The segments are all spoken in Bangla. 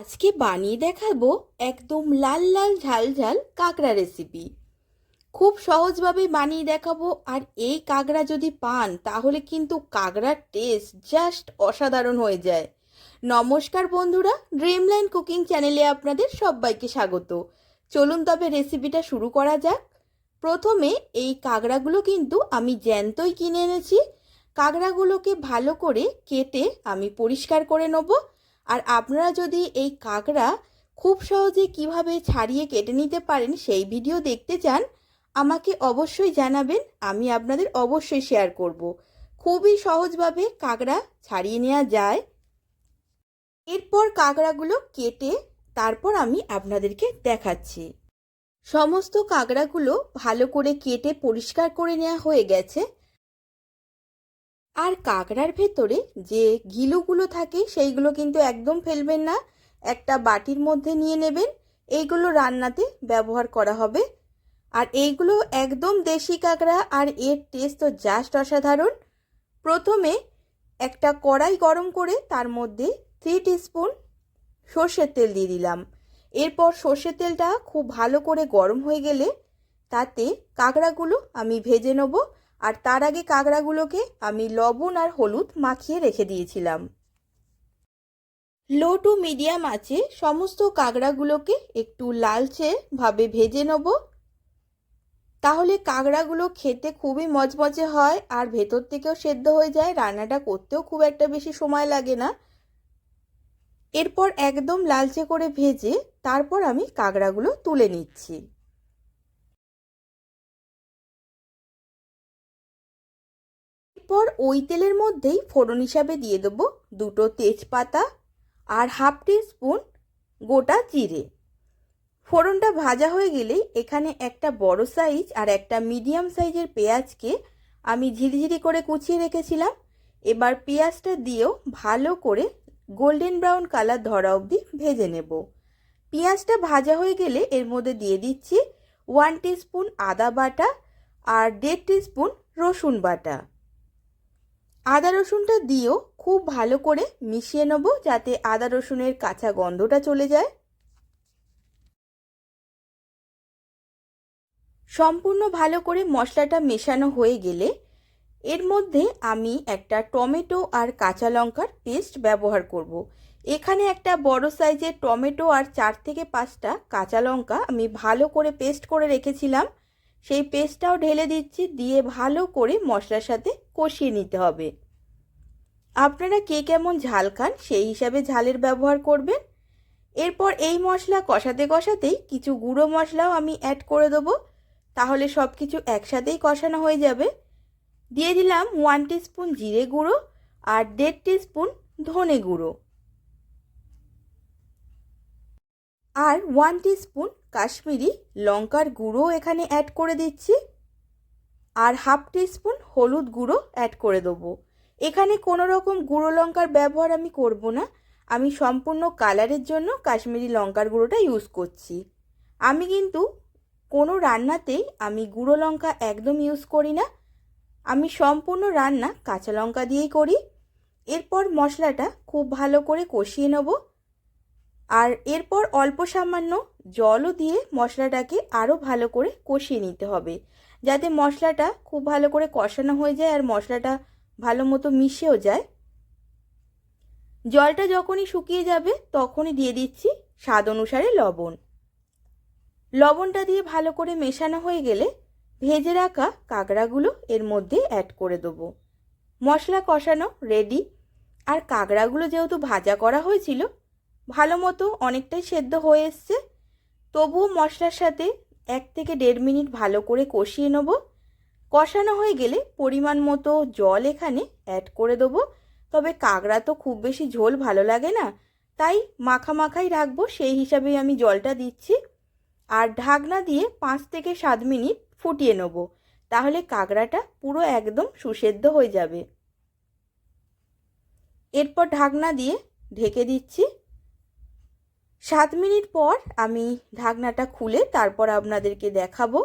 আজকে বানিয়ে দেখাবো একদম লাল লাল ঝাল ঝাল কাঁকড়া রেসিপি খুব সহজভাবে বানিয়ে দেখাবো, আর এই কাঁকড়া যদি পান, তাহলে কিন্তু কাঁকড়ার টেস্ট জাস্ট অসাধারণ হয়ে যায়। নমস্কার বন্ধুরা ড্রিমলাইন কুকিং চ্যানেলে আপনাদের সবাইকে স্বাগত। চলুন তবে রেসিপিটা শুরু করা যাক। প্রথমে এই কাঁকড়াগুলো কিন্তু আমি জ্যান্তই কিনে এনেছি। কাঁকড়াগুলোকে ভালো করে কেটে আমি পরিষ্কার করে নেব। আর আপনারা যদি এই কাঁকড়া খুব সহজে কীভাবে ছাড়িয়ে কেটে নিতে পারেন সেই ভিডিও দেখতে চান, আমাকে অবশ্যই জানাবেন, আমি আপনাদের অবশ্যই শেয়ার করব। খুবই সহজভাবে কাঁকড়া ছাড়িয়ে নেওয়া যায়। এরপর কাঁকড়াগুলো কেটে তারপর আমি আপনাদেরকে দেখাচ্ছি। সমস্ত কাঁকড়াগুলো ভালো করে কেটে পরিষ্কার করে নেওয়া হয়ে গেছে। আর কাঁকড়ার ভেতরে যে ঘিলুগুলো থাকে, সেইগুলো কিন্তু একদম ফেলবেন না। একটা বাটির মধ্যে নিয়ে নেবেন। এইগুলো রান্নাতে ব্যবহার করা হবে। আর এইগুলো একদম দেশি কাঁকড়া আর এর টেস্ট তো জাস্ট অসাধারণ। প্রথমে একটা কড়াই গরম করে তার মধ্যে থ্রি টিস্পুন সর্ষের তেল দিয়ে দিলাম। এরপর সর্ষের তেলটা খুব ভালো করে গরম হয়ে গেলে তাতে কাঁকড়াগুলো আমি ভেজে নেব। আর তার আগে কাঁকড়াগুলোকে আমি লবণ আর হলুদ মাখিয়ে রেখে দিয়েছিলাম। লো টু মিডিয়াম আছে সমস্ত কাঁকড়াগুলোকে একটু লালচে ভাবে ভেজে নেব। তাহলে কাঁকড়াগুলো খেতে খুবই মজমজে হয় আর ভেতর থেকেও সেদ্ধ হয়ে যায়। রান্নাটা করতেও খুব একটা বেশি সময় লাগে না। এরপর একদম লালচে করে ভেজে তারপর আমি কাঁকড়াগুলো তুলে নিচ্ছি। এরপর ওই তেলের মধ্যেই ফোড়ন হিসাবে দিয়ে দেবো দুটো তেজপাতা আর হাফ টি স্পুন গোটা জিরে। ফোড়নটা ভাজা হয়ে গেলেই এখানে একটা বড় সাইজ আর একটা মিডিয়াম সাইজের পেঁয়াজকে আমি ঝিরিঝিরি করে কুচিয়ে রেখেছিলাম। এবার পেঁয়াজটা দিয়েও ভালো করে গোল্ডেন ব্রাউন কালার ধরা অবধি ভেজে নেব। পেঁয়াজটা ভাজা হয়ে গেলে এর মধ্যে দিয়ে দিচ্ছি ওয়ান স্পুন আদা বাটা আর দেড় স্পুন রসুন বাটা। আদা রসুনটা দিয়েও খুব ভালো করে মিশিয়ে নেব যাতে আদা রসুনের কাঁচা গন্ধটা চলে যায় সম্পূর্ণ ভালো করে মশলাটা মেশানো হয়ে গেলে এর মধ্যে আমি একটা টমেটো আর কাঁচা লঙ্কার পেস্ট ব্যবহার করব। এখানে একটা বড় সাইজের টমেটো আর চার থেকে পাঁচটা কাঁচা লঙ্কা আমি ভালো করে পেস্ট করে রেখেছিলাম সেই পেস্টটাও ঢেলে দিচ্ছি, দিয়ে ভালো করে মশলার সাথে কষিয়ে নিতে হবে। আপনারা কে কেমন ঝাল খান সেই হিসাবে ঝালের ব্যবহার করবেন। এরপর এই মশলা কষাতে কষাতেই কিছু গুঁড়ো মশলাও আমি অ্যাড করে দেবো। তাহলে সব কিছু একসাথেই কষানো হয়ে যাবে। দিয়ে দিলাম ওয়ান স্পুন জিরে গুঁড়ো আর দেড় স্পুন ধনে গুঁড়ো। আর ওয়ান স্পুন কাশ্মীরি লঙ্কার গুঁড়ো এখানে অ্যাড করে দিচ্ছি। আর হাফ স্পুন হলুদ গুঁড়ো অ্যাড করে দেবো। এখানে কোনো রকম গুঁড়ো লঙ্কার ব্যবহার আমি করব না। আমি সম্পূর্ণ কালারের জন্য কাশ্মীরি লঙ্কার গুঁড়োটা ইউজ করছি। আমি কিন্তু কোনো রান্নাতেই আমি গুঁড়ো লঙ্কা একদম ইউজ করি না। আমি সম্পূর্ণ রান্না কাঁচা লঙ্কা দিয়েই করি। এরপর মশলাটা খুব ভালো করে কষিয়ে নেব। আর এরপর অল্প সামান্য জলও দিয়ে মশলাটাকে আরও ভালো করে কষিয়ে নিতে হবে। যাতে মশলাটা খুব ভালো করে কষানো হয়ে যায় আর মশলাটা ভালো মতো মিশেও যায়। জলটা যখনই শুকিয়ে যাবে তখনই দিয়ে দিচ্ছি স্বাদ অনুসারে লবণ। লবণটা দিয়ে ভালো করে মেশানো হয়ে গেলে ভেজে রাখা কাঁকড়াগুলো এর মধ্যে অ্যাড করে দেবো। মশলা কষানো রেডি আর কাঁকড়াগুলো যেহেতু ভাজা করা হয়েছিল, ভালো মতো অনেকটাই সেদ্ধ হয়ে এসছে তবুও মশলার সাথে এক থেকে দেড় মিনিট ভালো করে কষিয়ে নেব। কষানো হয়ে গেলে পরিমাণ মতো জল এখানে অ্যাড করে দেবো। তবে কাঁকড়া তো খুব বেশি ঝোল ভালো লাগে না, তাই মাখা মাখাই রাখব, সেই হিসাবেই আমি জলটা দিচ্ছি। আর ঢাকনা দিয়ে পাঁচ থেকে সাত মিনিট ফুটিয়ে নেব, তাহলে কাঁকড়াটা পুরো একদম সুসেদ্ধ হয়ে যাবে। এরপর ঢাকনা দিয়ে ঢেকে দিচ্ছি। সাত মিনিট পর আমি ঢাকনাটা খুলে তারপর আপনাদেরকে দেখাবো।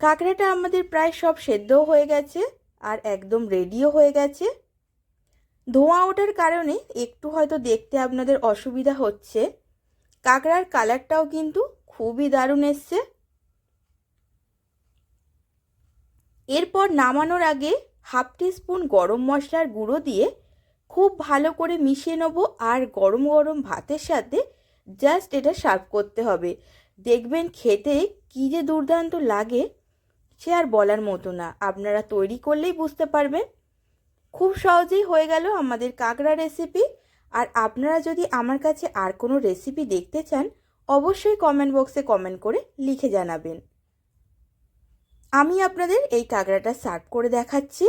কাঁকড়াটা আমাদের প্রায় সব সেদ্ধও হয়ে গেছে আর একদম রেডিও হয়ে গেছে। ধোঁয়া ওঠার কারণে একটু হয়তো দেখতে আপনাদের অসুবিধা হচ্ছে। কাঁকড়ার কালারটাও কিন্তু খুবই দারুণ এসছে। এরপর নামানোর আগে হাফ টি স্পুন গরম মশলার গুঁড়ো দিয়ে খুব ভালো করে মিশিয়ে নেব আর গরম গরম ভাতের সাথে জাস্ট এটা সার্ভ করতে হবে। দেখবেন খেতে কী যে দুর্দান্ত লাগে সে আর বলার মতো না। আপনারা তৈরি করলেই বুঝতে পারবেন। খুব সহজেই হয়ে গেল আমাদের কাঁকড়া রেসিপি আর আপনারা যদি আমার কাছে আর কোনো রেসিপি দেখতে চান, অবশ্যই কমেন্ট বক্সে কমেন্ট করে লিখে জানাবেন। আমি আপনাদের এই কাঁকড়াটা সার্ভ করে দেখাচ্ছি।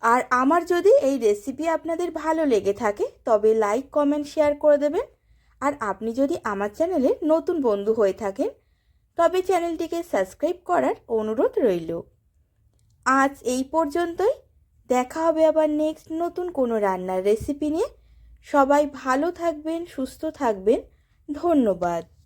আর আমার যদি এই রেসিপি আপনাদের ভালো লেগে থাকে, তবে লাইক কমেন্ট শেয়ার করে দেবেন। আর আপনি যদি আমার চ্যানেলে নতুন বন্ধু হয়ে থাকেন, তবে চ্যানেলটিকে সাবস্ক্রাইব করার অনুরোধ রইল। আজ এই পর্যন্তই। দেখা হবে আবার নেক্সট নতুন কোনো রান্নার রেসিপি নিয়ে। সবাই ভালো থাকবেন, সুস্থ থাকবেন। ধন্যবাদ।